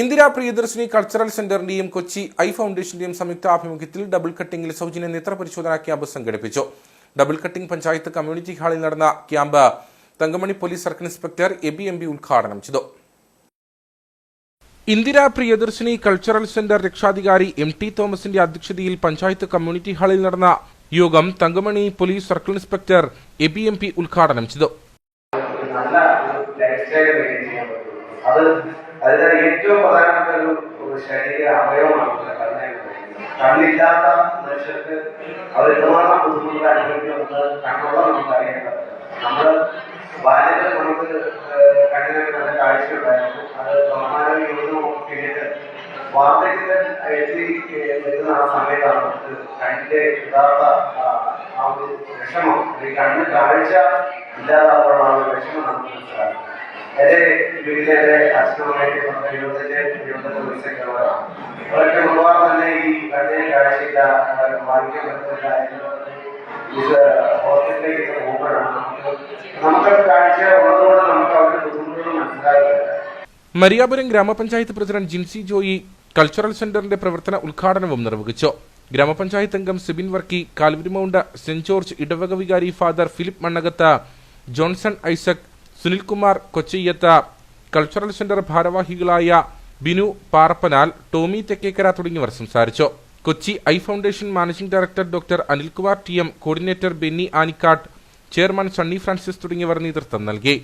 Indira Priyadarshini cultural സെന്ററിന്റെയും Kochi I ഫൗണ്ടേഷന്റെയും സംയുക്ത ആഭിമുഖ്യത്തിൽ ഡബിൾ കട്ടിംഗിൽ സൗജന്യ നേത്ര പരിശോധനാ ക്യാമ്പ് സംഘടിപ്പിച്ചു. ഡബിൾ കട്ടിംഗ് പഞ്ചായത്ത് കമ്മ്യൂണിറ്റി ഹാളിൽ നടന്ന camp Thankamani police circle inspector Abi M B ഉദ്ഘാടനം ചെയ്തു. ഇന്ദിരാ പ്രിയദർശിനി കൾച്ചറൽ സെന്റർ രക്ഷാധികാരി എം ടി തോമസിന്റെ അധ്യക്ഷതയിൽ പഞ്ചായത്ത് കമ്മ്യൂണിറ്റി ഹാളിൽ നടന്ന യോഗം Thankamani police circle inspector Abi M P ഉദ്ഘാടനം ചെയ്തു. ഒരു നല്ല ഒരു ലൈഫ് സ്റ്റൈൽ മെയിന്റെയിൻ ചെയ്യാൻ പറ്റും അത് അതിന്റെ ഏറ്റവും പ്രധാനപ്പെട്ട ഒരു ശരീര അവയവമാണ് കണ്ണില്ലാത്ത മനുഷ്യർക്ക് അവർ എത്രമാത്രം ബുദ്ധിമുട്ട് അനുഭവിക്കുന്നത് കണ്ണുള്ള നമുക്ക് അറിയേണ്ടത് നമ്മൾ ബാല്യത്തിൽ നമുക്ക് കണ്ണിനൊക്കെ നല്ല കാഴ്ച ഉണ്ടായിരുന്നു. അത് പിന്നീട് വാർദ്ധക്യത്തിൽ എത്തി എത്തുന്ന ആ സമയത്താണ് നമുക്ക് കണ്ണിന്റെ യഥാർത്ഥ ആ, ഒരു വിഷമം. അല്ലെങ്കിൽ കണ്ണ് കാഴ്ച ഒരു വിഷമം നമുക്ക് മനസ്സിലാക്കും. ഈ മരിയാപുരം ഗ്രാമപഞ്ചായത്ത് പ്രസിഡന്റ് ജിൻസി ജോയി കൾച്ചറൽ സെന്ററിന്റെ പ്രവർത്തന ഉദ്ഘാടനവും നിർവഹിച്ചു. ഗ്രാമപഞ്ചായത്ത് അംഗം സിബിൻ വർക്കി കാൽവരിമൗണ്ട് സെന്റ് ജോർജ് ഇടവക വികാരി father Philip Mannakath Johnson Isaac Sunilkumar Kochiyath cultural centre ഭാരവാഹികളായ ബിനു പാറപ്പനാൽ ടോമി തെക്കേക്കര തുടങ്ങിയവർ സംസാരിച്ചു. Kochi eye foundation managing director doctor Anilkumar T M coordinator Benny Anikkattu chairman Sunny Francis തുടങ്ങിയവർ നേതൃത്വം നൽകി.